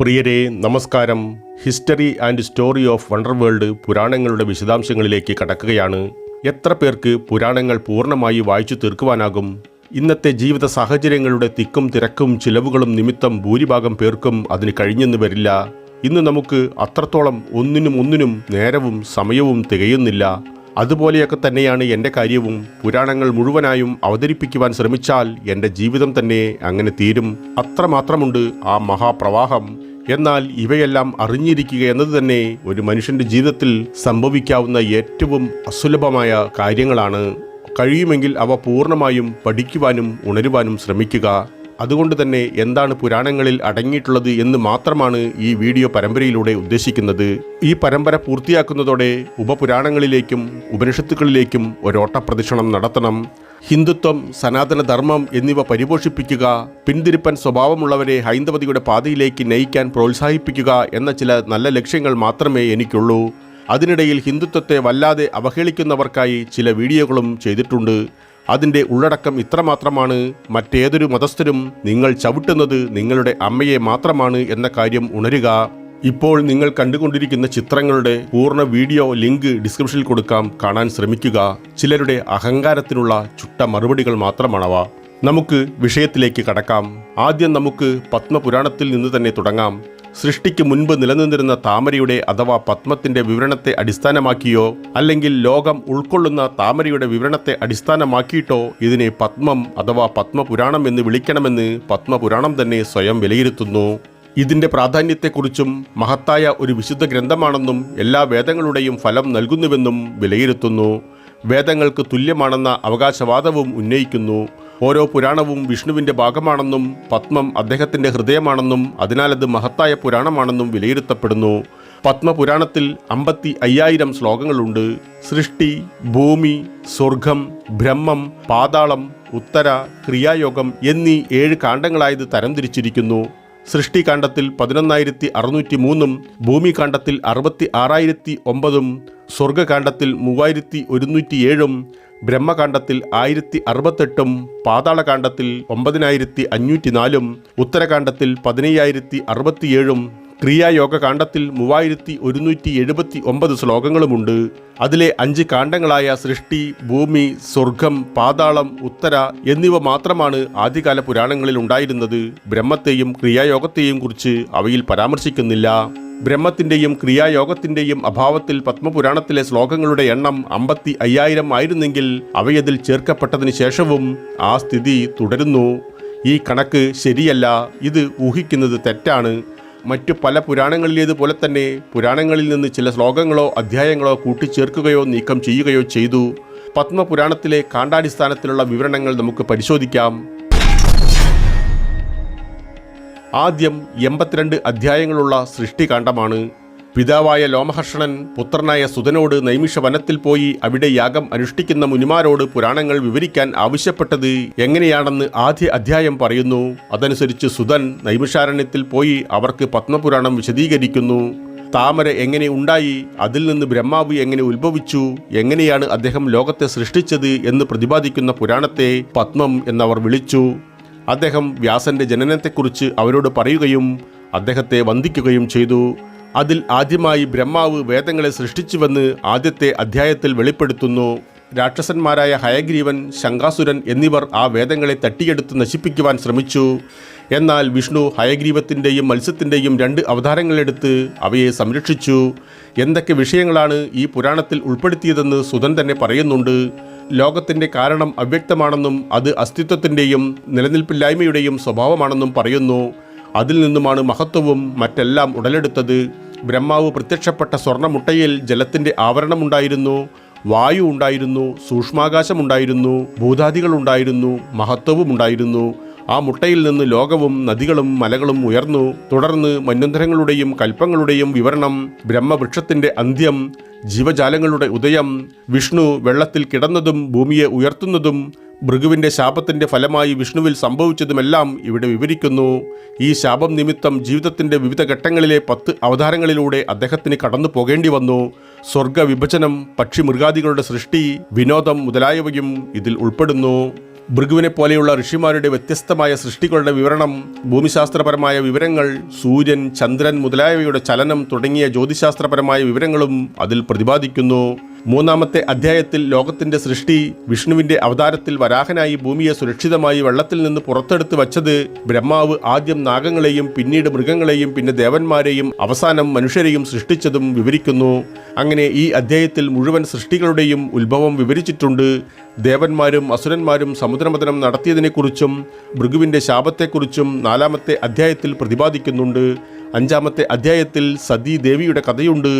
പ്രിയരെ നമസ്കാരം. History and story of wonder world പുരാണങ്ങളുടെ വിശദാംശങ്ങളിലേക്ക് കടക്കുകയാണ്. എത്ര പേർക്ക് പുരാണങ്ങൾ പൂർണമായി വായിച്ചു തീർക്കുവാനാകും? ഇന്നത്തെ ജീവിത സാഹചര്യങ്ങളുടെ തിക്കും തിരക്കും ചിലവുകളും നിമിത്തം ഭൂരിഭാഗം പേർക്കും അതിന് കഴിഞ്ഞെന്ന് വരില്ല. ഇന്ന് നമുക്ക് അത്രത്തോളം ഒന്നിനും ഒന്നിനും നേരവും സമയവും തികയുന്നില്ല. അതുപോലെയൊക്കെ തന്നെയാണ് എന്റെ കാര്യവും. പുരാണങ്ങൾ മുഴുവനായും അവതരിപ്പിക്കുവാൻ ശ്രമിച്ചാൽ എന്റെ ജീവിതം തന്നെ അങ്ങനെ തീരും. അത്രമാത്രമുണ്ട് ആ മഹാപ്രവാഹം. എന്നാൽ ഇവയെല്ലാം അറിഞ്ഞിരിക്കുക എന്നത് തന്നെ ഒരു മനുഷ്യന്റെ ജീവിതത്തിൽ സംഭവിക്കാവുന്ന ഏറ്റവും അസുലഭമായ കാര്യങ്ങളാണ്. കഴിയുമെങ്കിൽ അവ പൂർണമായും പഠിക്കുവാനും ഉണരുവാനും ശ്രമിക്കുക. അതുകൊണ്ട് തന്നെ എന്താണ് പുരാണങ്ങളിൽ അടങ്ങിയിട്ടുള്ളത് എന്ന് മാത്രമാണ് ഈ വീഡിയോ പരമ്പരയിലൂടെ ഉദ്ദേശിക്കുന്നത്. ഈ പരമ്പര പൂർത്തിയാക്കുന്നതോടെ ഉപപുരാണങ്ങളിലേക്കും ഉപനിഷത്തുക്കളിലേക്കും ഒരോട്ട പ്രദക്ഷിണം നടത്തണം. ഹിന്ദുത്വം സനാതനധർമ്മം എന്നിവ പരിപോഷിപ്പിക്കുക പിന്തിരിപ്പൻ സ്വഭാവമുള്ളവരെ ഹൈന്ദവതിയുടെ പാതയിലേക്ക് നയിക്കാൻ പ്രോത്സാഹിപ്പിക്കുക എന്ന ചില നല്ല ലക്ഷ്യങ്ങൾ മാത്രമേ എനിക്കുള്ളൂ. അതിനിടയിൽ ഹിന്ദുത്വത്തെ വല്ലാതെ അവഹേളിക്കുന്നവർക്കായി ചില വീഡിയോകളും ചെയ്തിട്ടുണ്ട്. അതിന്റെ ഉള്ളടക്കം ഇത്രമാത്രമാണ്. മറ്റേതൊരു മതസ്ഥരും നിങ്ങൾ ചവിട്ടുന്നത് നിങ്ങളുടെ അമ്മയെ മാത്രമാണ് എന്ന കാര്യം ഉണരുക. ഇപ്പോൾ നിങ്ങൾ കണ്ടുകൊണ്ടിരിക്കുന്ന ചിത്രങ്ങളുടെ പൂർണ വീഡിയോ ലിങ്ക് ഡിസ്ക്രിപ്ഷനിൽ കൊടുക്കാം. കാണാൻ ശ്രമിക്കുക. ചിലരുടെ അഹങ്കാരത്തിനുള്ള ചുട്ട മറുപടികൾ മാത്രമാണവ. നമുക്ക് വിഷയത്തിലേക്ക് കടക്കാം. ആദ്യം നമുക്ക് പത്മപുരാണത്തിൽ നിന്ന് തന്നെ തുടങ്ങാം. സൃഷ്ടിക്ക് മുൻപ് നിലനിന്നിരുന്ന താമരയുടെ അഥവാ പത്മത്തിന്റെ വിവരണത്തെ അടിസ്ഥാനമാക്കിയോ അല്ലെങ്കിൽ ലോകം ഉൾക്കൊള്ളുന്ന താമരയുടെ വിവരണത്തെ അടിസ്ഥാനമാക്കിയിട്ടോ ഇതിനെ പത്മം അഥവാ പത്മപുരാണം എന്ന് വിളിക്കണമെന്ന് പത്മപുരാണം തന്നെ സ്വയം വിലയിരുത്തുന്നു. ഇതിന്റെ പ്രാധാന്യത്തെക്കുറിച്ചും മഹത്തായ ഒരു വിശുദ്ധ ഗ്രന്ഥമാണെന്നും എല്ലാ വേദങ്ങളുടെയും ഫലം നൽകുന്നുവെന്നും വിലയിരുത്തുന്നു. വേദങ്ങൾക്ക് തുല്യമാണെന്ന അവകാശവാദവും ഉന്നയിക്കുന്നു. ഓരോ പുരാണവും വിഷ്ണുവിന്റെ ഭാഗമാണെന്നും പത്മം അദ്ദേഹത്തിന്റെ ഹൃദയമാണെന്നും അതിനാലത് മഹത്തായ പുരാണമാണെന്നും വിലയിരുത്തപ്പെടുന്നു. പത്മപുരാണത്തിൽ അമ്പത്തി അയ്യായിരം ശ്ലോകങ്ങളുണ്ട്. സൃഷ്ടി ഭൂമി സ്വർഗം ബ്രഹ്മം പാതാളം ഉത്തര ക്രിയായോഗം എന്നീ ഏഴ് കാണ്ഡങ്ങളായത് തരംതിരിച്ചിരിക്കുന്നു സൃഷ്ടികാണ്ഡത്തിൽ പതിനൊന്നായിരത്തി അറുന്നൂറ്റി മൂന്നും ഭൂമികാണ്ഡത്തിൽ അറുപത്തി ആറായിരത്തി ഒമ്പതും സ്വർഗകാണ്ഡത്തിൽ മൂവായിരത്തി ഒരുന്നൂറ്റി ഏഴും ബ്രഹ്മകാണ്ഡത്തിൽ ആയിരത്തി അറുപത്തെട്ടും പാതാളകാണ്ഡത്തിൽ ഒമ്പതിനായിരത്തി അഞ്ഞൂറ്റി നാലും ഉത്തരകാണ്ഡത്തിൽ പതിനയ്യായിരത്തി അറുപത്തിയേഴും ക്രിയായോഗ കാണ്ഡത്തിൽ മൂവായിരത്തി ഒരുന്നൂറ്റി എഴുപത്തി ഒമ്പത് ശ്ലോകങ്ങളുമുണ്ട്. അതിലെ അഞ്ച് കാണ്ഡങ്ങളായ സൃഷ്ടി ഭൂമി സ്വർഗം പാതാളം ഉത്തര എന്നിവ മാത്രമാണ് ആദ്യകാല പുരാണങ്ങളിൽ ഉണ്ടായിരുന്നത്. ബ്രഹ്മത്തെയും ക്രിയായോഗത്തെയും കുറിച്ച് അവയിൽ പരാമർശിക്കുന്നില്ല. ബ്രഹ്മത്തിന്റെയും ക്രിയായോഗത്തിന്റെയും അഭാവത്തിൽ പത്മപുരാണത്തിലെ ശ്ലോകങ്ങളുടെ എണ്ണം അമ്പത്തി അയ്യായിരം ആയിരുന്നെങ്കിൽ അവയതിൽ ചേർക്കപ്പെട്ടതിന് ശേഷവും ആ സ്ഥിതി തുടരുന്നു. ഈ കണക്ക് ശരിയല്ല ഇത് ഊഹിക്കുന്നത് തെറ്റാണ്. മറ്റു പല പുരാണങ്ങളിലേതുപോലെ തന്നെ പുരാണങ്ങളിൽ നിന്ന് ചില ശ്ലോകങ്ങളോ അധ്യായങ്ങളോ കൂട്ടിച്ചേർക്കുകയോ നീക്കം ചെയ്യുകയോ ചെയ്തു. പത്മപുരാണത്തിലെ കാണ്ടാടിസ്ഥാനത്തിലുള്ള വിവരണങ്ങൾ നമുക്ക് പരിശോധിക്കാം. ആദ്യം എൺപത്തിരണ്ട് അധ്യായങ്ങളുള്ള സൃഷ്ടികാണ്ഡമാണ് പിതാവായ ലോമഹർഷണൻ പുത്രനായ സുതനോട് നൈമിഷ വനത്തിൽ പോയി അവിടെ യാഗം അനുഷ്ഠിക്കുന്ന മുനിമാരോട് പുരാണങ്ങൾ വിവരിക്കാൻ ആവശ്യപ്പെട്ടത് എങ്ങനെയാണെന്ന് ആദ്യ അധ്യായം പറയുന്നു. അതനുസരിച്ച് സുതൻ നൈമിഷാരണ്യത്തിൽ പോയി അവർക്ക് പത്മപുരാണം വിശദീകരിക്കുന്നു. താമര എങ്ങനെ ഉണ്ടായി? അതിൽ നിന്ന് ബ്രഹ്മാവ് എങ്ങനെ ഉത്ഭവിച്ചു? എങ്ങനെയാണ് അദ്ദേഹം ലോകത്തെ സൃഷ്ടിച്ചത് എന്ന് പ്രതിപാദിക്കുന്ന പുരാണത്തെ പത്മം എന്നവർ വിളിച്ചു. അദ്ദേഹം വ്യാസന്റെ ജനനത്തെക്കുറിച്ച് അവരോട് പറയുകയും അദ്ദേഹത്തെ വന്ദിക്കുകയും ചെയ്തു. അതിൽ ആദ്യമായി ബ്രഹ്മാവ് വേദങ്ങളെ സൃഷ്ടിച്ചുവെന്ന് ആദ്യത്തെ അധ്യായത്തിൽ വെളിപ്പെടുത്തുന്നു. രാക്ഷസന്മാരായ ഹയഗ്രീവൻ ശങ്കാസുരൻ എന്നിവർ ആ വേദങ്ങളെ തട്ടിയെടുത്ത് നശിപ്പിക്കുവാൻ ശ്രമിച്ചു. എന്നാൽ വിഷ്ണു ഹയഗ്രീവത്തിന്റെയും മത്സ്യത്തിന്റെയും രണ്ട് അവതാരങ്ങളെടുത്ത് അവയെ സംരക്ഷിച്ചു. എന്തൊക്കെ വിഷയങ്ങളാണ് ഈ പുരാണത്തിൽ ഉൾപ്പെടുത്തിയതെന്ന് സുധൻ തന്നെ പറയുന്നുണ്ട്. ലോകത്തിന്റെ കാരണം അവ്യക്തമാണെന്നും അത് അസ്തിത്വത്തിന്റെയും നിലനിൽപ്പില്ലായ്മയുടെയും സ്വഭാവമാണെന്നും പറയുന്നു. അതിൽ നിന്നുമാണ് മഹത്വവും മറ്റെല്ലാം ഉടലെടുത്തത്. ബ്രഹ്മാവ് പ്രത്യക്ഷപ്പെട്ട സ്വർണമുട്ടയിൽ ജലത്തിന്റെ ആവരണമുണ്ടായിരുന്നു വായു ഉണ്ടായിരുന്നു സൂക്ഷ്മാകാശമുണ്ടായിരുന്നു ഭൂതാദികളുണ്ടായിരുന്നു മഹത്വവുമുണ്ടായിരുന്നു. ആ മുട്ടയിൽ നിന്ന് ലോകവും നദികളും മലകളും ഉയർന്നു. തുടർന്ന് മന്വന്തരങ്ങളുടെയും കൽപ്പങ്ങളുടെയും വിവരണം ബ്രഹ്മവൃക്ഷത്തിന്റെ അന്ത്യം ജീവജാലങ്ങളുടെ ഉദയം വിഷ്ണു വെള്ളത്തിൽ കിടന്നതും ഭൂമിയെ ഉയർത്തുന്നതും ഭൃഗുവിന്റെ ശാപത്തിന്റെ ഫലമായി വിഷ്ണുവിൽ സംഭവിച്ചതുമെല്ലാം ഇവിടെ വിവരിക്കുന്നു. ഈ ശാപം നിമിത്തം ജീവിതത്തിന്റെ വിവിധ ഘട്ടങ്ങളിലെ പത്ത് അവതാരങ്ങളിലൂടെ അദ്ദേഹത്തിന് കടന്നു പോകേണ്ടി വന്നു. സ്വർഗ വിഭജനം പക്ഷി മൃഗാദികളുടെ സൃഷ്ടി വിനോദം മുതലായവയും ഇതിൽ ഉൾപ്പെടുന്നു. ഭൃഗുവിനെ പോലെയുള്ള ഋഷിമാരുടെ വ്യത്യസ്തമായ സൃഷ്ടികളുടെ വിവരണം ഭൂമിശാസ്ത്രപരമായ വിവരങ്ങൾ സൂര്യൻ ചന്ദ്രൻ മുതലായവയുടെ ചലനം തുടങ്ങിയ ജ്യോതിശാസ്ത്രപരമായ വിവരങ്ങളും അതിൽ പ്രതിപാദിക്കുന്നു. മൂന്നാമത്തെ അധ്യായത്തിൽ ലോകത്തിന്റെ സൃഷ്ടി വിഷ്ണുവിന്റെ അവതാരത്തിൽ വരാഹനായി ഭൂമിയെ സുരക്ഷിതമായി വെള്ളത്തിൽ നിന്ന് പുറത്തെടുത്ത് വച്ചത് ബ്രഹ്മാവ് ആദ്യം നാഗങ്ങളെയും പിന്നീട് മൃഗങ്ങളെയും പിന്നെ ദേവന്മാരെയും അവസാനം മനുഷ്യരെയും സൃഷ്ടിച്ചതും വിവരിക്കുന്നു. അങ്ങനെ ഈ അധ്യായത്തിൽ മുഴുവൻ സൃഷ്ടികളുടെയും ഉത്ഭവം വിവരിച്ചിട്ടുണ്ട്. ദേവന്മാരും അസുരന്മാരും സമുദ്രമതനം നടത്തിയതിനെക്കുറിച്ചും ഭൃഗുവിന്റെ ശാപത്തെക്കുറിച്ചും നാലാമത്തെ അധ്യായത്തിൽ പ്രതിപാദിക്കുന്നുണ്ട്. അഞ്ചാമത്തെ അധ്യായത്തിൽ സതീ ദേവിയുടെ കഥയുണ്ട്.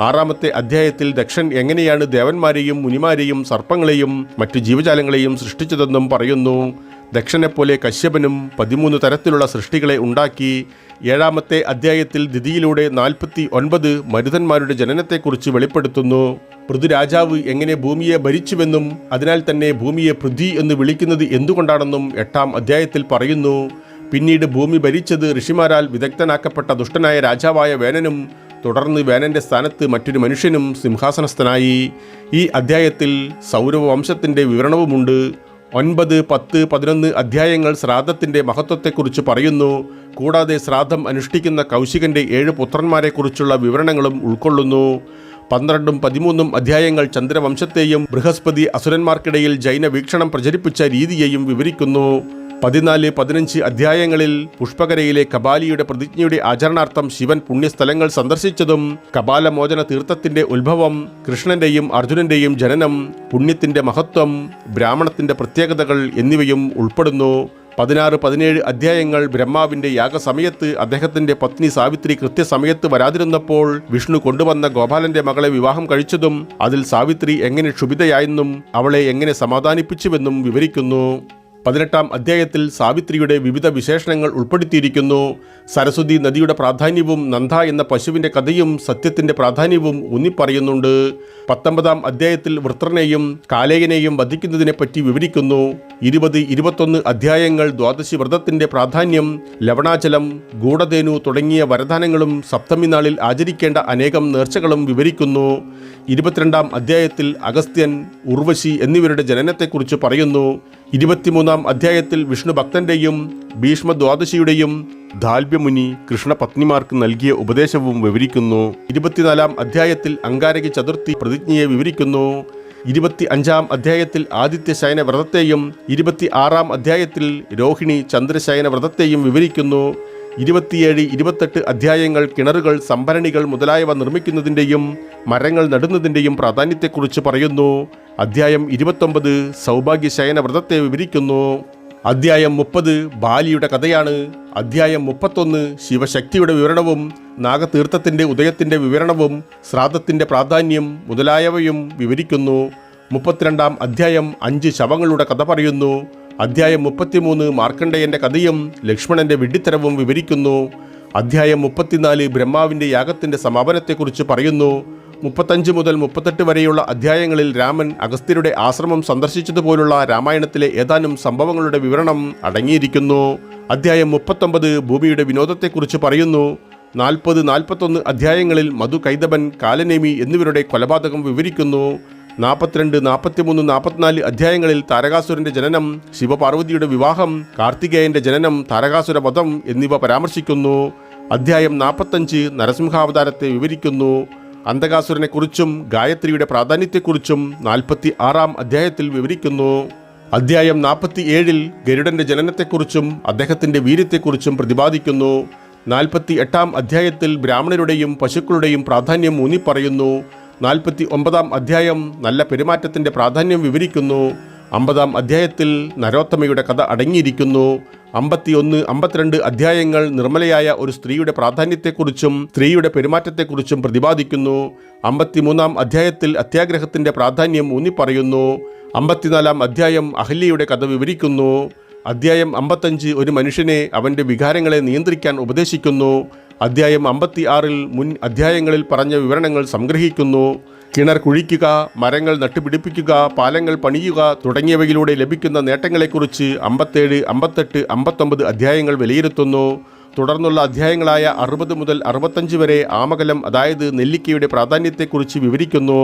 ആറാമത്തെ അധ്യായത്തിൽ ദക്ഷൻ എങ്ങനെയാണ് ദേവന്മാരെയും മുനിമാരെയും സർപ്പങ്ങളെയും മറ്റു ജീവജാലങ്ങളെയും സൃഷ്ടിച്ചതെന്നും പറയുന്നു. ദക്ഷനെപ്പോലെ കശ്യപനും പതിമൂന്ന് തരത്തിലുള്ള സൃഷ്ടികളെ ഉണ്ടാക്കി ഏഴാമത്തെ അധ്യായത്തിൽ ദിതിയിലൂടെ നാൽപ്പത്തി ഒൻപത് മരുതന്മാരുടെ ജനനത്തെക്കുറിച്ച് വെളിപ്പെടുത്തുന്നു. പൃഥുരാജാവ് എങ്ങനെ ഭൂമിയെ ഭരിച്ചുവെന്നും അതിനാൽ തന്നെ ഭൂമിയെ പൃഥ്വി എന്ന് വിളിക്കുന്നത് എന്തുകൊണ്ടാണെന്നും എട്ടാം അധ്യായത്തിൽ പറയുന്നു. പിന്നീട് ഭൂമി ഭരിച്ചത് ഋഷിമാരാൽ വിദഗ്ധനാക്കപ്പെട്ട ദുഷ്ടനായ രാജാവായ വേനനും തുടർന്ന് വേനന്റെ സ്ഥാനത്ത് മറ്റൊരു മനുഷ്യനും സിംഹാസനസ്ഥനായി. ഈ അധ്യായത്തിൽ സൗരവ വംശത്തിന്റെ വിവരണവുമുണ്ട്. ഒൻപത് പത്ത് പതിനൊന്ന് അധ്യായങ്ങൾ ശ്രാദ്ധത്തിന്റെ മഹത്വത്തെക്കുറിച്ച് പറയുന്നു. കൂടാതെ ശ്രാദ്ധം അനുഷ്ഠിക്കുന്ന കൗശികന്റെ ഏഴ് പുത്രന്മാരെക്കുറിച്ചുള്ള വിവരണങ്ങളും ഉൾക്കൊള്ളുന്നു. പന്ത്രണ്ടും പതിമൂന്നും അധ്യായങ്ങൾ ചന്ദ്രവംശത്തെയും ബൃഹസ്പതി അസുരന്മാർക്കിടയിൽ ജൈന വീക്ഷണം പ്രചരിപ്പിച്ച രീതിയെയും വിവരിക്കുന്നു. പതിനാല് പതിനഞ്ച് അധ്യായങ്ങളിൽ പുഷ്പകരയിലെ കപാലിയുടെ പ്രതിജ്ഞയുടെ ആചരണാർത്ഥം ശിവൻ പുണ്യസ്ഥലങ്ങൾ സന്ദർശിച്ചതും കപാലമോചന തീർത്ഥത്തിന്റെ ഉത്ഭവം കൃഷ്ണന്റെയും അർജുനന്റെയും ജനനം പുണ്യത്തിന്റെ മഹത്വം ബ്രാഹ്മണത്തിന്റെ പ്രത്യേകതകൾ എന്നിവയും ഉൾപ്പെടുന്നു. പതിനാറ് പതിനേഴ് അധ്യായങ്ങൾ ബ്രഹ്മാവിന്റെ യാഗസമയത്ത് അദ്ദേഹത്തിന്റെ പത്നി സാവിത്രി കൃത്യസമയത്ത് വരാതിരുന്നപ്പോൾ വിഷ്ണു കൊണ്ടുവന്ന ഗോപാലന്റെ മകളെ വിവാഹം കഴിച്ചതും അതിൽ സാവിത്രി എങ്ങനെ ക്ഷുഭിതയായെന്നും അവളെ എങ്ങനെ സമാധാനിപ്പിച്ചുവെന്നും വിവരിക്കുന്നു. പതിനെട്ടാം അധ്യായത്തിൽ സാവിത്രിയുടെ വിവിധ വിശേഷണങ്ങൾ ഉൾപ്പെടുത്തിയിരിക്കുന്നു. സരസ്വതി നദിയുടെ പ്രാധാന്യവും നന്ദ എന്ന പശുവിന്റെ കഥയും സത്യത്തിന്റെ പ്രാധാന്യവും ഊന്നിപ്പറയുന്നുണ്ട്. പത്തൊമ്പതാം അധ്യായത്തിൽ വൃത്രനെയും കാലേയനെയും വധിക്കുന്നതിനെപ്പറ്റി വിവരിക്കുന്നു. ഇരുപത് ഇരുപത്തൊന്ന് അധ്യായങ്ങൾ ദ്വാദശി വ്രതത്തിന്റെ പ്രാധാന്യം ലവണാചലം ഗൂഢധേനു തുടങ്ങിയ വരദാനങ്ങളും സപ്തമി നാളിൽ ആചരിക്കേണ്ട അനേകം നേർച്ചകളും വിവരിക്കുന്നു. ഇരുപത്തിരണ്ടാം അധ്യായത്തിൽ അഗസ്ത്യൻ ഉർവശി എന്നിവരുടെ ജനനത്തെക്കുറിച്ച് പറയുന്നു. ഇരുപത്തിമൂന്നാം അധ്യായത്തിൽ വിഷ്ണു ഭക്തന്റെയും ഭീഷ്മ ദ്വാദശിയുടെയും ധാൽബ്യമുനി കൃഷ്ണപത്നിമാർക്ക് നൽകിയ ഉപദേശവും വിവരിക്കുന്നു. ഇരുപത്തിനാലാം അധ്യായത്തിൽ അങ്കാരക ചതുർത്ഥി പ്രതിജ്ഞയെ വിവരിക്കുന്നു. ഇരുപത്തി അഞ്ചാം അധ്യായത്തിൽ ആദിത്യശയന വ്രതത്തെയും ഇരുപത്തി ആറാം അധ്യായത്തിൽ രോഹിണി ചന്ദ്രശയന വ്രതത്തെയും വിവരിക്കുന്നു. ഇരുപത്തിയേഴ് ഇരുപത്തെട്ട് അധ്യായങ്ങൾ കിണറുകൾ സംഭരണികൾ മുതലായവ നിർമ്മിക്കുന്നതിന്റെയും മരങ്ങൾ നടുന്നതിന്റെയും പ്രാധാന്യത്തെക്കുറിച്ച് പറയുന്നു. അധ്യായം ഇരുപത്തൊമ്പത് സൗഭാഗ്യശയന വ്രതത്തെ വിവരിക്കുന്നു. അധ്യായം മുപ്പത് ബാലിയുടെ കഥയാണ്. അധ്യായം മുപ്പത്തൊന്ന് ശിവശക്തിയുടെ വിവരണവും നാഗതീർത്ഥത്തിന്റെ ഉദയത്തിന്റെ വിവരണവും ശ്രാദ്ധത്തിന്റെ പ്രാധാന്യം മുതലായവയും വിവരിക്കുന്നു. മുപ്പത്തിരണ്ടാം അധ്യായം അഞ്ച് ശവങ്ങളുടെ കഥ പറയുന്നു. അധ്യായം മുപ്പത്തിമൂന്ന് മാർക്കണ്ഡേയന്റെ കഥയും ലക്ഷ്മണന്റെ വിഡ്ഢിത്തരവും വിവരിക്കുന്നു. അധ്യായം മുപ്പത്തിനാല് ബ്രഹ്മാവിന്റെ യാഗത്തിന്റെ സമാപനത്തെക്കുറിച്ച് പറയുന്നു. മുപ്പത്തഞ്ച് മുതൽ മുപ്പത്തെട്ട് വരെയുള്ള അധ്യായങ്ങളിൽ രാമൻ അഗസ്ത്യരുടെ ആശ്രമം സന്ദർശിച്ചതുപോലുള്ള രാമായണത്തിലെ ഏതാനും സംഭവങ്ങളുടെ വിവരണം അടങ്ങിയിരിക്കുന്നു. അധ്യായം മുപ്പത്തൊമ്പത് ഭൂമിയുടെ വിനോദത്തെക്കുറിച്ച് പറയുന്നു. നാൽപ്പത് നാൽപ്പത്തൊന്ന് അധ്യായങ്ങളിൽ മധു കൈതബൻ കാലനേമി എന്നിവരുടെ കൊലപാതകം വിവരിക്കുന്നു. നാൽപ്പത്തിരണ്ട് നാൽപ്പത്തിമൂന്ന് നാൽപ്പത്തിനാല് അധ്യായങ്ങളിൽ താരകാസുരന്റെ ജനനം ശിവപാർവതിയുടെ വിവാഹം കാർത്തികേയന്റെ ജനനം താരകാസുര വധം എന്നിവ പരാമർശിക്കുന്നു. അധ്യായം നാൽപ്പത്തഞ്ച് നരസിംഹാവതാരത്തെ വിവരിക്കുന്നു. അന്തകാസുരനെക്കുറിച്ചും ഗായത്രിയുടെ പ്രാധാന്യത്തെക്കുറിച്ചും നാൽപ്പത്തി ആറാം അധ്യായത്തിൽ വിവരിക്കുന്നു. അധ്യായം നാൽപ്പത്തി ഏഴിൽ ഗരുഡന്റെ ജനനത്തെക്കുറിച്ചും അദ്ദേഹത്തിന്റെ വീര്യത്തെക്കുറിച്ചും പ്രതിപാദിക്കുന്നു. നാൽപ്പത്തി എട്ടാം അധ്യായത്തിൽ ബ്രാഹ്മണരുടെയും പശുക്കളുടെയും പ്രാധാന്യം ഊന്നിപ്പറയുന്നു. നാൽപ്പത്തി ഒമ്പതാം അധ്യായം നല്ല പെരുമാറ്റത്തിന്റെ പ്രാധാന്യം വിവരിക്കുന്നു. അമ്പതാം അധ്യായത്തിൽ നരോത്തമയുടെ കഥ അടങ്ങിയിരിക്കുന്നു. അമ്പത്തിയൊന്ന് അമ്പത്തിരണ്ട് അധ്യായങ്ങൾ നിർമ്മലയായ ഒരു സ്ത്രീയുടെ പ്രാധാന്യത്തെക്കുറിച്ചും സ്ത്രീയുടെ പെരുമാറ്റത്തെക്കുറിച്ചും പ്രതിപാദിക്കുന്നു. അമ്പത്തിമൂന്നാം അധ്യായത്തിൽ അത്യാഗ്രഹത്തിന്റെ പ്രാധാന്യം ഊന്നിപ്പറയുന്നു. അമ്പത്തിനാലാം അധ്യായം അഹല്യയുടെ കഥ വിവരിക്കുന്നു. അധ്യായം അമ്പത്തഞ്ച് ഒരു മനുഷ്യനെ അവന്റെ വികാരങ്ങളെ നിയന്ത്രിക്കാൻ ഉപദേശിക്കുന്നു. അധ്യായം അമ്പത്തി ആറിൽ മുൻ അധ്യായങ്ങളിൽ പറഞ്ഞ വിവരണങ്ങൾ സംഗ്രഹിക്കുന്നു. കിണർ കുഴിക്കുക മരങ്ങൾ നട്ടുപിടിപ്പിക്കുക പാലങ്ങൾ പണിയുക തുടങ്ങിയവയിലൂടെ ലഭിക്കുന്ന നേട്ടങ്ങളെക്കുറിച്ച് അമ്പത്തേഴ് അമ്പത്തെട്ട് അമ്പത്തൊമ്പത് അധ്യായങ്ങൾ വിലയിരുത്തുന്നു. തുടർന്നുള്ള അധ്യായങ്ങളായ അറുപത് മുതൽ അറുപത്തഞ്ച് വരെ ആമകലം അതായത് നെല്ലിക്കയുടെ പ്രാധാന്യത്തെക്കുറിച്ച് വിവരിക്കുന്നു.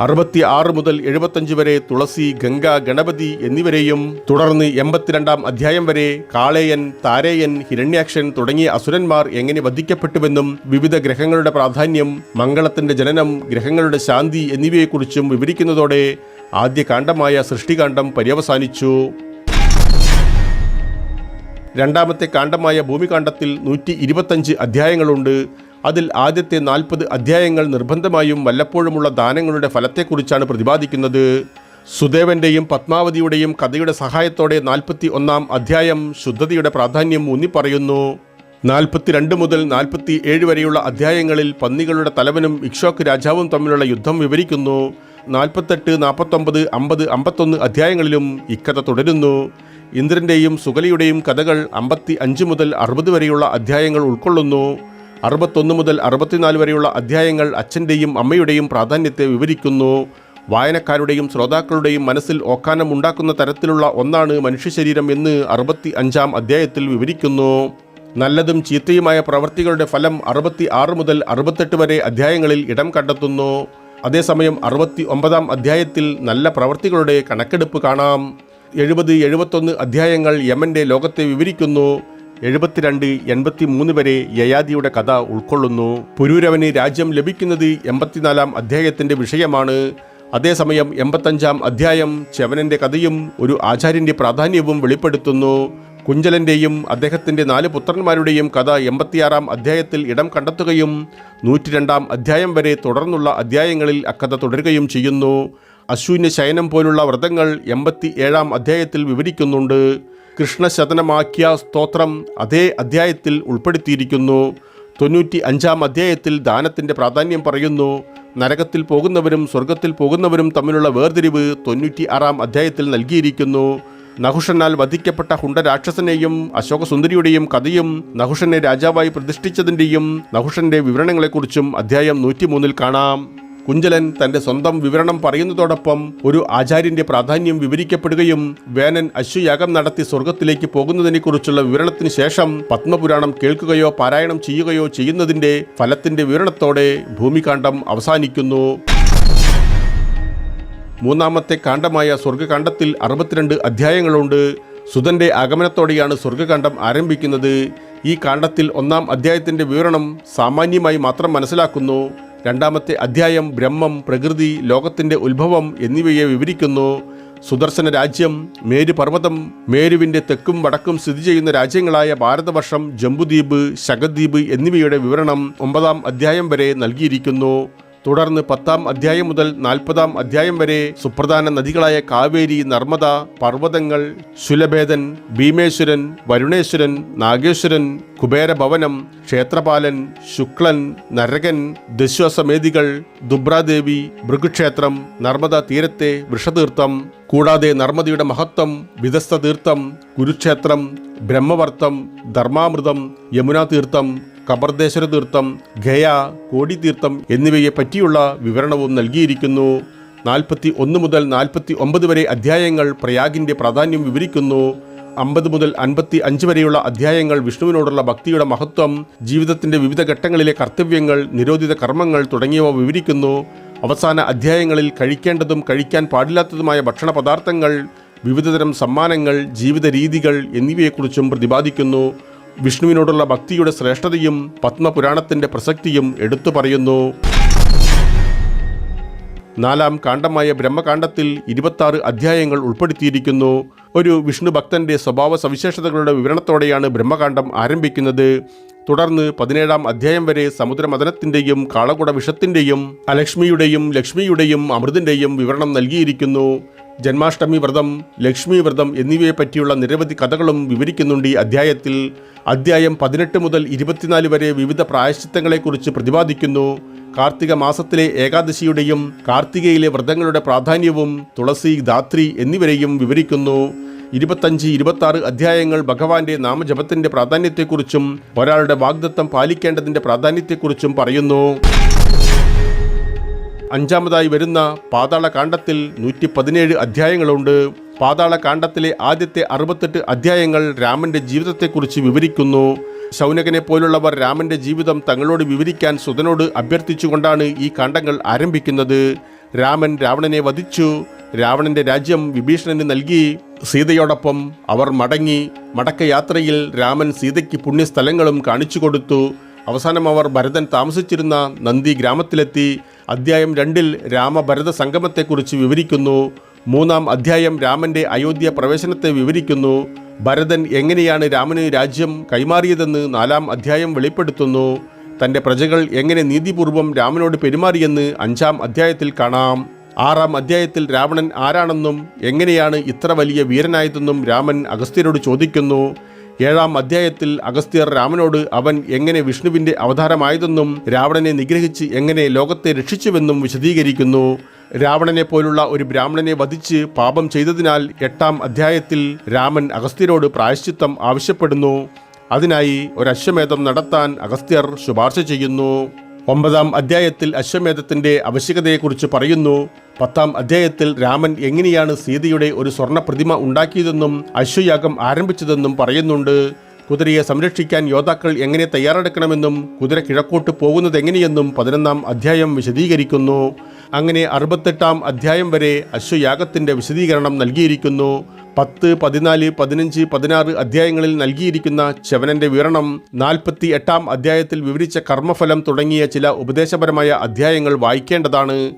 അറുപത്തി ആറ് മുതൽ എഴുപത്തഞ്ച് വരെ തുളസി ഗംഗ ഗണപതി എന്നിവരെയും തുടർന്ന് എൺപത്തിരണ്ടാം അധ്യായം വരെ കാളയൻ താരേയൻ ഹിരണ്യാക്ഷൻ തുടങ്ങിയ അസുരന്മാർ എങ്ങനെ വധിക്കപ്പെട്ടുവെന്നും വിവിധ ഗ്രഹങ്ങളുടെ പ്രാധാന്യം മംഗളത്തിന്റെ ജനനം ഗ്രഹങ്ങളുടെ ശാന്തി എന്നിവയെക്കുറിച്ചും വിവരിക്കുന്നതോടെ ആദ്യ കാണ്ഡമായ സൃഷ്ടികാന്ഡം പര്യവസാനിച്ചു. രണ്ടാമത്തെ കാണ്ഡമായ ഭൂമികാന്ഡത്തിൽ നൂറ്റി ഇരുപത്തഞ്ച് അധ്യായങ്ങളുണ്ട്. അതിൽ ആദ്യത്തെ നാൽപ്പത് അധ്യായങ്ങൾ നിർബന്ധമായും വല്ലപ്പോഴുമുള്ള ദാനങ്ങളുടെ ഫലത്തെക്കുറിച്ചാണ് പ്രതിപാദിക്കുന്നത്. സുദേവന്റെയും പത്മാവതിയുടെയും കഥയുടെ സഹായത്തോടെ നാൽപ്പത്തി ഒന്നാം അധ്യായം ശുദ്ധതയുടെ പ്രാധാന്യം ഊന്നിപ്പറയുന്നു. നാൽപ്പത്തിരണ്ട് മുതൽ നാൽപ്പത്തി ഏഴ് വരെയുള്ള അധ്യായങ്ങളിൽ പന്നികളുടെ തലവനും ഇക്ഷോക്ക് രാജാവും തമ്മിലുള്ള യുദ്ധം വിവരിക്കുന്നു. നാൽപ്പത്തെട്ട് നാൽപ്പത്തൊമ്പത് അമ്പത് അമ്പത്തൊന്ന് അധ്യായങ്ങളിലും ഇക്കഥ തുടരുന്നു. ഇന്ദ്രന്റെയും സുഗലിയുടെയും കഥകൾ അമ്പത്തി അഞ്ച് മുതൽ അറുപത് വരെയുള്ള അധ്യായങ്ങൾ ഉൾക്കൊള്ളുന്നു. അറുപത്തൊന്ന് മുതൽ അറുപത്തിനാല് വരെയുള്ള അധ്യായങ്ങൾ അച്ഛന്റെയും അമ്മയുടെയും പ്രാധാന്യത്തെ വിവരിക്കുന്നു. വായനക്കാരുടെയും ശ്രോതാക്കളുടെയും മനസ്സിൽ ഓക്കാനം ഉണ്ടാക്കുന്ന തരത്തിലുള്ള ഒന്നാണ് മനുഷ്യശരീരം എന്ന് അറുപത്തി അഞ്ചാം അധ്യായത്തിൽ വിവരിക്കുന്നു. നല്ലതും ചീത്തയുമായ പ്രവൃത്തികളുടെ ഫലം അറുപത്തി ആറ് മുതൽ അറുപത്തെട്ട് വരെ അധ്യായങ്ങളിൽ ഇടം കണ്ടെത്തുന്നു. അതേസമയം അറുപത്തി ഒമ്പതാം അധ്യായത്തിൽ നല്ല പ്രവൃത്തികളുടെ കണക്കെടുപ്പ് കാണാം. എഴുപത് എഴുപത്തൊന്ന് അധ്യായങ്ങൾ യമന്റെ ലോകത്തെ വിവരിക്കുന്നു. എഴുപത്തിരണ്ട് എൺപത്തി മൂന്ന് വരെ യയാദിയുടെ കഥ ഉൾക്കൊള്ളുന്നു. പുരൂരവന് രാജ്യം ലഭിക്കുന്നത് എൺപത്തിനാലാം അധ്യായത്തിന്റെ വിഷയമാണ്. അതേസമയം എൺപത്തഞ്ചാം അധ്യായം ചെവനന്റെ കഥയും ഒരു ആചാര്യന്റെ പ്രാധാന്യവും വെളിപ്പെടുത്തുന്നു. കുഞ്ചലന്റെയും അദ്ദേഹത്തിന്റെ നാല് പുത്രന്മാരുടെയും കഥ എൺപത്തിയാറാം അധ്യായത്തിൽ ഇടം കണ്ടെത്തുകയും നൂറ്റിരണ്ടാം അധ്യായം വരെ തുടർന്നുള്ള അധ്യായങ്ങളിൽ അക്കഥ തുടരുകയും ചെയ്യുന്നു. അശ്വിന്യ ശയനം പോലുള്ള വ്രതങ്ങൾ എൺപത്തി ഏഴാം അധ്യായത്തിൽ വിവരിക്കുന്നുണ്ട്. കൃഷ്ണശതനമാക്കിയ സ്തോത്രം അതേ അധ്യായത്തിൽ ഉൾപ്പെടുത്തിയിരിക്കുന്നു. തൊണ്ണൂറ്റി അഞ്ചാം അധ്യായത്തിൽ ദാനത്തിന്റെ പ്രാധാന്യം പറയുന്നു. നരകത്തിൽ പോകുന്നവരും സ്വർഗത്തിൽ പോകുന്നവരും തമ്മിലുള്ള വേർതിരിവ് തൊണ്ണൂറ്റി ആറാം അധ്യായത്തിൽ നൽകിയിരിക്കുന്നു. നഹുഷനാൽ വധിക്കപ്പെട്ട ഹുണ്ട രാക്ഷസനെയും അശോകസുന്ദരിയുടെയും കഥയും നഹുഷനെ രാജാവായി പ്രതിഷ്ഠിച്ചതിന്റെയും നഹുഷന്റെ വിവരണങ്ങളെക്കുറിച്ചും അധ്യായം നൂറ്റിമൂന്നിൽ കാണാം. കുഞ്ചലൻ തന്റെ സ്വന്തം വിവരണം പറയുന്നതോടൊപ്പം ഒരു ആചാര്യന്റെ പ്രാധാന്യം വിവരിക്കപ്പെടുകയും വേനൻ അശ്വയാഗം നടത്തി സ്വർഗത്തിലേക്ക് പോകുന്നതിനെക്കുറിച്ചുള്ള വിവരണത്തിന് ശേഷം പത്മപുരാണം കേൾക്കുകയോ പാരായണം ചെയ്യുകയോ ചെയ്യുന്നതിന്റെ ഫലത്തിന്റെ വിവരണത്തോടെ ഭൂമികാന്ഡം അവസാനിക്കുന്നു. മൂന്നാമത്തെ കാണ്ഡമായ സ്വർഗകാന്ഡത്തിൽ അറുപത്തിരണ്ട് അധ്യായങ്ങളുണ്ട്. സുധന്റെ ആഗമനത്തോടെയാണ് സ്വർഗകാന്ഡം ആരംഭിക്കുന്നത്. ഈ കാണ്ഡത്തിൽ ഒന്നാം അധ്യായത്തിന്റെ വിവരണം സാമാന്യമായി മാത്രം മനസ്സിലാക്കുന്നു. രണ്ടാമത്തെ അധ്യായം ബ്രഹ്മം പ്രകൃതി ലോകത്തിന്റെ ഉത്ഭവം എന്നിവയെ വിവരിക്കുന്നു. സുദർശന രാജ്യം മേരുപർവതം മേരുവിന്റെ തെക്കും വടക്കും സ്ഥിതി ചെയ്യുന്ന രാജ്യങ്ങളായ ഭാരതവർഷം ജംബുദ്വീപ് ശഗദ്വീപ് എന്നിവയുടെ വിവരണം ഒമ്പതാം അധ്യായം വരെ നൽകിയിരിക്കുന്നു. തുടർന്ന് പത്താം അധ്യായം മുതൽ നാൽപ്പതാം അധ്യായം വരെ സുപ്രധാന നദികളായ കാവേരി നർമ്മദ പർവതങ്ങൾ ശുലഭേദൻ ഭീമേശ്വരൻ വരുണേശ്വരൻ നാഗേശ്വരൻ കുബേരഭവനം ക്ഷേത്രപാലൻ ശുക്ലൻ നരകൻ ദശ്വസമേദികൾ ദുബ്രാദേവി ഭൃഗുക്ഷേത്രം നർമ്മദ തീരത്തെ വൃഷതീർത്ഥം കൂടാതെ നർമ്മദയുടെ മഹത്വം വിധസ്ഥ തീർത്ഥം കുരുക്ഷേത്രം ബ്രഹ്മവർത്തം ധർമാമൃതം യമുനാ തീർത്ഥം കബർദേശര തീർത്ഥം ഗയ കോടിതീർത്ഥം എന്നിവയെ പറ്റിയുള്ള വിവരണവും നൽകിയിരിക്കുന്നു. നാൽപ്പത്തി ഒന്ന് മുതൽ നാൽപ്പത്തി ഒമ്പത് വരെ അധ്യായങ്ങൾ പ്രയാഗിന്റെ പ്രാധാന്യം വിവരിക്കുന്നു. അമ്പത് മുതൽ അൻപത്തി അഞ്ച് വരെയുള്ള അധ്യായങ്ങൾ വിഷ്ണുവിനോടുള്ള ഭക്തിയുടെ മഹത്വം ജീവിതത്തിന്റെ വിവിധ ഘട്ടങ്ങളിലെ കർത്തവ്യങ്ങൾ നിരോധിത കർമ്മങ്ങൾ തുടങ്ങിയവ വിവരിക്കുന്നു. അവസാന അധ്യായങ്ങളിൽ കഴിക്കേണ്ടതും കഴിക്കാൻ പാടില്ലാത്തതുമായ ഭക്ഷണ പദാർത്ഥങ്ങൾ വിവിധതരം സമ്മാനങ്ങൾ ജീവിത രീതികൾ എന്നിവയെക്കുറിച്ചും പ്രതിപാദിക്കുന്നു. വിഷ്ണുവിനോടുള്ള ഭക്തിയുടെ ശ്രേഷ്ഠതയും പത്മപുരാണത്തിന്റെ പ്രസക്തിയും എടുത്തു പറയുന്നു. നാലാം കാണ്ഡമായ ബ്രഹ്മകാണ്ഡത്തിൽ ഇരുപത്താറ് അധ്യായങ്ങൾ ഉൾപ്പെടുത്തിയിരിക്കുന്നു. ഒരു വിഷ്ണു ഭക്തന്റെ സ്വഭാവ സവിശേഷതകളുടെ വിവരണത്തോടെയാണ് ബ്രഹ്മകാണ്ഡം ആരംഭിക്കുന്നത്. തുടർന്ന് പതിനേഴാം അധ്യായം വരെ സമുദ്രമദനത്തിന്റെയും കാളകുട വിഷത്തിന്റെയും അലക്ഷ്മിയുടെയും ലക്ഷ്മിയുടെയും അമൃതിന്റെയും വിവരണം നൽകിയിരിക്കുന്നു. ജന്മാഷ്ടമി വ്രതം ലക്ഷ്മി വ്രതം എന്നിവയെ പറ്റിയുള്ള നിരവധി കഥകളും വിവരിക്കുന്നുണ്ട് ഈ അധ്യായത്തിൽ. അധ്യായം പതിനെട്ട് മുതൽ ഇരുപത്തിനാല് വരെ വിവിധ പ്രായശ്ചിത്തങ്ങളെക്കുറിച്ച് പ്രതിപാദിക്കുന്നു. കാർത്തിക മാസത്തിലെ ഏകാദശിയുടെയും കാർത്തികയിലെ വ്രതങ്ങളുടെ പ്രാധാന്യവും തുളസി ധാത്രി എന്നിവരെയും വിവരിക്കുന്നു. ഇരുപത്തഞ്ച് ഇരുപത്താറ് അധ്യായങ്ങൾ ഭഗവാന്റെ നാമജപത്തിന്റെ പ്രാധാന്യത്തെക്കുറിച്ചും ഒരാളുടെ വാഗ്ദത്തം പാലിക്കേണ്ടതിന്റെ പ്രാധാന്യത്തെക്കുറിച്ചും പറയുന്നു. അഞ്ചാമതായി വരുന്ന പാതാളകാന്ഡത്തിൽ നൂറ്റി പതിനേഴ് അധ്യായങ്ങളുണ്ട്. പാതാളകാന്ഡത്തിലെ ആദ്യത്തെ അറുപത്തെട്ട് അധ്യായങ്ങൾ രാമന്റെ ജീവിതത്തെക്കുറിച്ച് വിവരിക്കുന്നു. ശൗനകനെ പോലുള്ളവർ രാമന്റെ ജീവിതം തങ്ങളോട് വിവരിക്കാൻ സുതനോട് അഭ്യർത്ഥിച്ചുകൊണ്ടാണ് ഈ കാണ്ഡങ്ങൾ ആരംഭിക്കുന്നത്. രാമൻ രാവണനെ വധിച്ചു. രാവണന്റെ രാജ്യം വിഭീഷണന് നൽകി. സീതയോടൊപ്പം അവർ മടങ്ങി. മടക്കയാത്രയിൽ രാമൻ സീതയ്ക്ക് പുണ്യസ്ഥലങ്ങളും കാണിച്ചു കൊടുത്തു. അവസാനം അവർ ഭരതൻ താമസിച്ചിരുന്ന നന്ദി ഗ്രാമത്തിലെത്തി. അധ്യായം രണ്ടിൽ രാമഭരത സംഗമത്തെക്കുറിച്ച് വിവരിക്കുന്നു. മൂന്നാം അധ്യായം രാമന്റെ അയോധ്യ പ്രവേശനത്തെ വിവരിക്കുന്നു. ഭരതൻ എങ്ങനെയാണ് രാമന് രാജ്യം കൈമാറിയതെന്ന് നാലാം അധ്യായം വെളിപ്പെടുത്തുന്നു. തന്റെ പ്രജകൾ എങ്ങനെ നീതിപൂർവം രാമനോട് പെരുമാറിയെന്ന് അഞ്ചാം അധ്യായത്തിൽ കാണാം. ആറാം അധ്യായത്തിൽ രാവണൻ ആരാണെന്നും എങ്ങനെയാണ് ഇത്ര വലിയ വീരനായതെന്നും രാമൻ അഗസ്ത്യരോട് ചോദിക്കുന്നു. ഏഴാം അധ്യായത്തിൽ അഗസ്ത്യർ രാമനോട് അവൻ എങ്ങനെ വിഷ്ണുവിന്റെ അവതാരമായതെന്നും രാവണനെ നിഗ്രഹിച്ച് എങ്ങനെ ലോകത്തെ രക്ഷിച്ചുവെന്നും വിശദീകരിക്കുന്നു. രാവണനെ പോലുള്ള ഒരു ബ്രാഹ്മണനെ വധിച്ച് പാപം ചെയ്തതിനാൽ എട്ടാം അധ്യായത്തിൽ രാമൻ അഗസ്ത്യരോട് പ്രായശ്ചിത്തം ആവശ്യപ്പെടുന്നു. അതിനായി ഒരു നടത്താൻ അഗസ്ത്യർ ശുപാർശ ചെയ്യുന്നു. ഒമ്പതാം അധ്യായത്തിൽ അശ്വമേധത്തിന്റെ ആവശ്യകതയെക്കുറിച്ച് പറയുന്നു. പത്താം അധ്യായത്തിൽ രാമൻ എങ്ങനെയാണ് സീതയുടെ ഒരു സ്വർണ പ്രതിമ ഉണ്ടാക്കിയതെന്നും അശ്വയാഗം ആരംഭിച്ചതെന്നും പറയുന്നുണ്ട്. കുതിരയെ സംരക്ഷിക്കാൻ യോദ്ധാക്കൾ എങ്ങനെ തയ്യാറെടുക്കണമെന്നും കുതിര കിഴക്കോട്ട് പോകുന്നത് എങ്ങനെയെന്നും പതിനൊന്നാം അധ്യായം വിശദീകരിക്കുന്നു. അങ്ങനെ അറുപത്തെട്ടാം അധ്യായം വരെ അശ്വയാഗത്തിന്റെ വിശദീകരണം നൽകിയിരിക്കുന്നു. പത്ത് പതിനാല് പതിനഞ്ച് പതിനാറ് അധ്യായങ്ങളിൽ നൽകിയിരിക്കുന്ന ചവനന്റെ വിവരണം നാൽപ്പത്തി എട്ടാം അധ്യായത്തിൽ വിവരിച്ച കർമ്മഫലം തുടങ്ങിയ ചില ഉപദേശപരമായ അധ്യായങ്ങൾ വായിക്കേണ്ടതാണ്.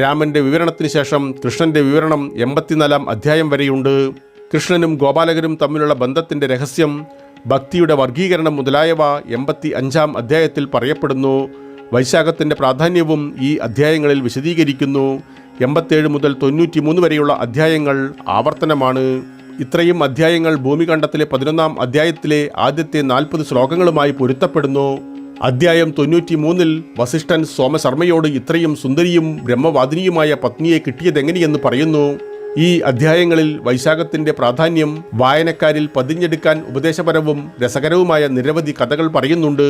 രാമന്റെ വിവരണത്തിന് ശേഷം കൃഷ്ണന്റെ വിവരണം എൺപത്തിനാലാം അധ്യായം വരെയുണ്ട്. കൃഷ്ണനും ഗോപാലകരും തമ്മിലുള്ള ബന്ധത്തിന്റെ രഹസ്യം ഭക്തിയുടെ വർഗീകരണം മുതലായവ എൺപത്തി അഞ്ചാം അധ്യായത്തിൽ പറയപ്പെടുന്നു. വൈശാഖത്തിന്റെ പ്രാധാന്യവും ഈ അധ്യായങ്ങളിൽ വിശദീകരിക്കുന്നു. എൺപത്തേഴ് മുതൽ തൊണ്ണൂറ്റി മൂന്ന് വരെയുള്ള അധ്യായങ്ങൾ ആവർത്തനമാണ്. ഇത്രയും അധ്യായങ്ങൾ ഭൂമികണ്ഡത്തിലെ പതിനൊന്നാം അധ്യായത്തിലെ ആദ്യത്തെ നാൽപ്പത് ശ്ലോകങ്ങളുമായി പൊരുത്തപ്പെടുന്നു. അധ്യായം തൊണ്ണൂറ്റി മൂന്നിൽ വസിഷ്ഠൻ സോമശർമ്മയോട് ഇത്രയും സുന്ദരിയും ബ്രഹ്മവാദിനിയുമായ പത്നിയെ കിട്ടിയതെങ്ങനെയെന്ന് പറയുന്നു. ഈ അധ്യായങ്ങളിൽ വൈശാഖത്തിന്റെ പ്രാധാന്യം വായനക്കാരിൽ പതിഞ്ഞെടുക്കാൻ ഉപദേശപരവും രസകരവുമായ നിരവധി കഥകൾ പറയുന്നുണ്ട്.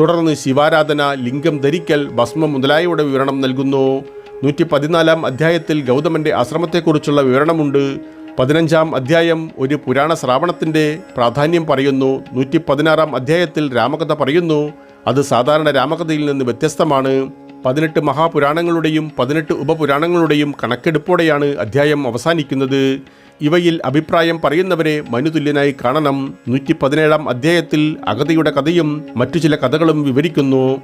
തുടർന്ന് ശിവാരാധന ലിംഗം ധരിക്കൽ ഭസ്മം മുതലായവയുടെ വിവരണം നൽകുന്നു. നൂറ്റി പതിനാലാം അധ്യായത്തിൽ ഗൗതമന്റെ ആശ്രമത്തെക്കുറിച്ചുള്ള വിവരണമുണ്ട്. പതിനഞ്ചാം അധ്യായം ഒരു പുരാണ ശ്രാവണത്തിന്റെ പ്രാധാന്യം പറയുന്നു. നൂറ്റി പതിനാറാം അധ്യായത്തിൽ രാമകഥ പറയുന്നു. അത് സാധാരണ രാമകഥയിൽ നിന്ന് വ്യത്യസ്തമാണ്. പതിനെട്ട് മഹാപുരാണങ്ങളുടെയും പതിനെട്ട് ഉപപുരാണങ്ങളുടെയും കണക്കെടുപ്പോടെയാണ് അധ്യായം അവസാനിക്കുന്നത്. ഇവയിൽ അഭിപ്രായം പറയുന്നവരെ മനുതുല്യനായി കാണണം. നൂറ്റി പതിനേഴാം അധ്യായത്തിൽ അഗതിയുടെ കഥയും മറ്റു ചില കഥകളും വിവരിക്കുന്നു.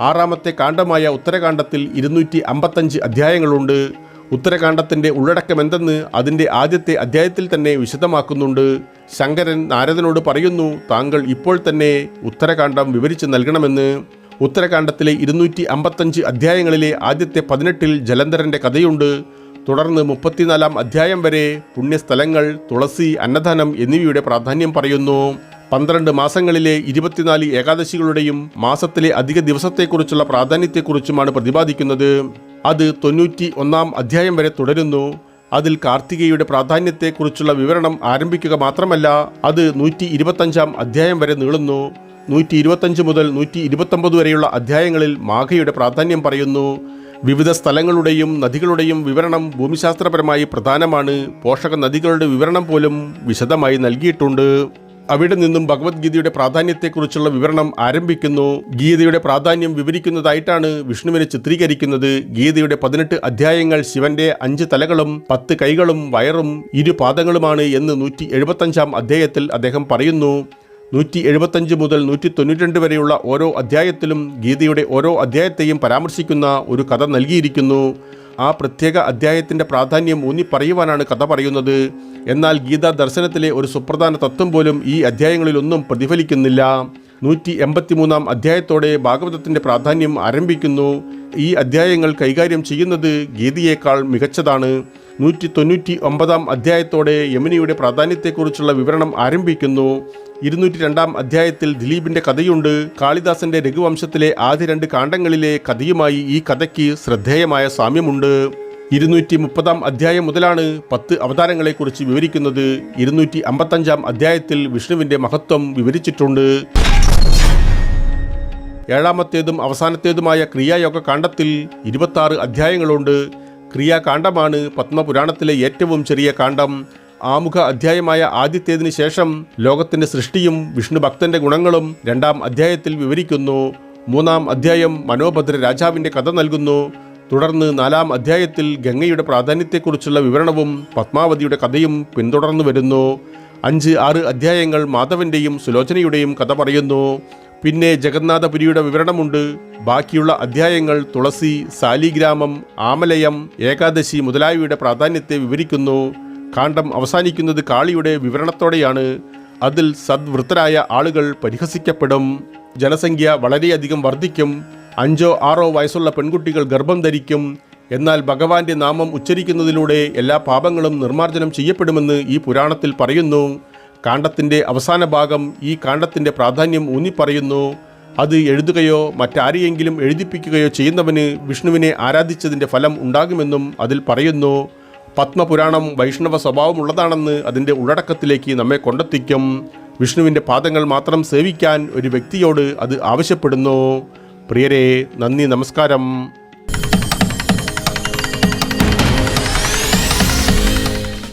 ആറാമത്തെ കാണ്ഡമായ ഉത്തരകാണ്ഡത്തിൽ ഇരുന്നൂറ്റി അമ്പത്തഞ്ച് അധ്യായങ്ങളുണ്ട്. ഉത്തരകാണ്ഡത്തിന്റെ ഉള്ളടക്കം എന്തെന്ന് അതിന്റെ ആദ്യത്തെ അധ്യായത്തിൽ തന്നെ വിശദമാക്കുന്നുണ്ട്. ശങ്കരൻ നാരദനോട് പറയുന്നു താങ്കൾ ഇപ്പോൾ തന്നെ ഉത്തരകാണ്ഡം വിവരിച്ച് നൽകണമെന്ന്. ഉത്തരകാണ്ഡത്തിലെ ഇരുന്നൂറ്റി അമ്പത്തഞ്ച് അധ്യായങ്ങളിലെ ആദ്യത്തെ പതിനെട്ടിൽ ജലന്ധരന്റെ കഥയുണ്ട്. തുടർന്ന് മുപ്പത്തിനാലാം അധ്യായം വരെ പുണ്യസ്ഥലങ്ങൾ തുളസി അന്നദാനം എന്നിവയുടെ പ്രാധാന്യം പറയുന്നു. പന്ത്രണ്ട് മാസങ്ങളിലെ ഇരുപത്തിനാല് ഏകാദശികളുടെയും മാസത്തിലെ അധിക ദിവസത്തെക്കുറിച്ചുള്ള പ്രാധാന്യത്തെക്കുറിച്ചുമാണ് പ്രതിപാദിക്കുന്നത്. അത് തൊണ്ണൂറ്റി ഒന്നാം അധ്യായം വരെ തുടരുന്നു. അതിൽ കാർത്തികയുടെ പ്രാധാന്യത്തെക്കുറിച്ചുള്ള വിവരണം ആരംഭിക്കുക മാത്രമല്ല അത് നൂറ്റി ഇരുപത്തഞ്ചാം അധ്യായം വരെ നീളുന്നു. നൂറ്റി ഇരുപത്തഞ്ച് മുതൽ നൂറ്റി ഇരുപത്തൊമ്പത് വരെയുള്ള അധ്യായങ്ങളിൽ മാഘയുടെ പ്രാധാന്യം പറയുന്നു. വിവിധ സ്ഥലങ്ങളുടെയും നദികളുടെയും വിവരണം ഭൂമിശാസ്ത്രപരമായി പ്രധാനമാണ്. പോഷക നദികളുടെ വിവരണം പോലും വിശദമായി നൽകിയിട്ടുണ്ട്. അവിടെ നിന്നും ഭഗവത്ഗീതയുടെ പ്രാധാന്യത്തെക്കുറിച്ചുള്ള വിവരണം ആരംഭിക്കുന്നു. ഗീതയുടെ പ്രാധാന്യം വിവരിക്കുന്നതായിട്ടാണ് വിഷ്ണുവിനെ ചിത്രീകരിക്കുന്നത്. ഗീതയുടെ പതിനെട്ട് അധ്യായങ്ങൾ ശിവന്റെ അഞ്ച് തലകളും പത്ത് കൈകളും വയറും ഇരു പാദങ്ങളുമാണ് എന്ന് നൂറ്റി എഴുപത്തഞ്ചാം അധ്യായത്തിൽ അദ്ദേഹം പറയുന്നു. നൂറ്റി എഴുപത്തഞ്ച് മുതൽ നൂറ്റി തൊണ്ണൂറ്റി വരെയുള്ള ഓരോ അധ്യായത്തിലും ഗീതയുടെ ഓരോ അധ്യായത്തെയും പരാമർശിക്കുന്ന ഒരു കഥ നൽകിയിരിക്കുന്നു. ആ പ്രത്യേക അധ്യായത്തിന്റെ പ്രാധാന്യം ഊന്നി പറയുവാനാണ് കഥ പറയുന്നത്. എന്നാൽ ഗീതാ ദർശനത്തിലെ ഒരു സുപ്രധാന തത്വം പോലും ഈ അധ്യായങ്ങളിലൊന്നും പ്രതിഫലിക്കുന്നില്ല. നൂറ്റി എൺപത്തിമൂന്നാം അധ്യായത്തോടെ ഭാഗവതത്തിന്റെ പ്രാധാന്യം ആരംഭിക്കുന്നു. ഈ അധ്യായങ്ങൾ കൈകാര്യം ചെയ്യുന്നത് ഗീതയേക്കാൾ മികച്ചതാണ്. നൂറ്റി തൊണ്ണൂറ്റി ഒമ്പതാം അധ്യായത്തോടെ യമുനയുടെ പ്രാധാന്യത്തെക്കുറിച്ചുള്ള വിവരണം ആരംഭിക്കുന്നു. ഇരുന്നൂറ്റി രണ്ടാം അധ്യായത്തിൽ ദിലീപിന്റെ കഥയുണ്ട്. കാളിദാസന്റെ രഘുവംശത്തിലെ ആദ്യ രണ്ട് കാണ്ഡങ്ങളിലെ കഥയുമായി ഈ കഥയ്ക്ക് ശ്രദ്ധേയമായ സാമ്യമുണ്ട്. ഇരുന്നൂറ്റി മുപ്പതാം അധ്യായം മുതലാണ് പത്ത് അവതാരങ്ങളെക്കുറിച്ച് വിവരിക്കുന്നത്. ഇരുന്നൂറ്റി അമ്പത്തഞ്ചാം അധ്യായത്തിൽ വിഷ്ണുവിന്റെ മഹത്വം വിവരിച്ചിട്ടുണ്ട്. ഏഴാമത്തേതും അവസാനത്തേതുമായ ക്രിയായോഗ കാണ്ഡത്തിൽ ഇരുപത്താറ് അധ്യായങ്ങളുണ്ട്. ക്രിയാകാന്ഡമാണ് പത്മപുരാണത്തിലെ ഏറ്റവും ചെറിയ കാണ്ഡം ആമുഖ അധ്യായമായ ആദ്യത്തേതിന് ശേഷം ലോകത്തിന്റെ സൃഷ്ടിയും വിഷ്ണു ഭക്തന്റെ ഗുണങ്ങളും രണ്ടാം അധ്യായത്തിൽ വിവരിക്കുന്നു. മൂന്നാം അധ്യായം മനോഭദ്ര രാജാവിന്റെ കഥ നൽകുന്നു. തുടർന്ന് നാലാം അധ്യായത്തിൽ ഗംഗയുടെ പ്രാധാന്യത്തെക്കുറിച്ചുള്ള വിവരണവും പത്മാവതിയുടെ കഥയും പിന്തുടർന്നു വരുന്നു. അഞ്ച് ആറ് അധ്യായങ്ങൾ മാധവന്റെയും സുലോചനയുടെയും കഥ പറയുന്നു. പിന്നെ ജഗന്നാഥപുരിയുടെ വിവരണമുണ്ട്. ബാക്കിയുള്ള അധ്യായങ്ങൾ തുളസി സാലിഗ്രാമം ആമലയം ഏകാദശി മുതലായവയുടെ പ്രാധാന്യത്തെ വിവരിക്കുന്നു. കാണ്ഡം അവസാനിക്കുന്നത് കാളിയുടെ വിവരണത്തോടെയാണ്. അതിൽ സദ്വൃത്തരായ ആളുകൾ പരിഹസിക്കപ്പെടും. ജനസംഖ്യ വളരെയധികം വർദ്ധിക്കും. അഞ്ചോ ആറോ വയസ്സുള്ള പെൺകുട്ടികൾ ഗർഭം ധരിക്കും. എന്നാൽ ഭഗവാന്റെ നാമം ഉച്ചരിക്കുന്നതിലൂടെ എല്ലാ പാപങ്ങളും നിർമ്മാർജനം ചെയ്യപ്പെടുമെന്ന് ഈ പുരാണത്തിൽ പറയുന്നു. കാണ്ഡത്തിന്റെ അവസാന ഭാഗം ഈ കാണ്ഡത്തിന്റെ പ്രാധാന്യം ഊന്നിപ്പറയുന്നു. അത് എഴുതുകയോ മറ്റാരെയെങ്കിലും എഴുതിപ്പിക്കുകയോ ചെയ്യുന്നവന് വിഷ്ണുവിനെ ആരാധിച്ചതിന്റെ ഫലം ഉണ്ടാകുമെന്നും അതിൽ പറയുന്നു. പത്മപുരാണം വൈഷ്ണവ സ്വഭാവമുള്ളതാണെന്ന് അതിന്റെ ഉള്ളടക്കത്തിലേക്ക് നമ്മെ കൊണ്ടെത്തിക്കും. വിഷ്ണുവിന്റെ പാദങ്ങൾ മാത്രം സേവിക്കാൻ ഒരു വ്യക്തിയോട് അത് ആവശ്യപ്പെടുന്നു. പ്രിയരെ നന്ദി നമസ്കാരം.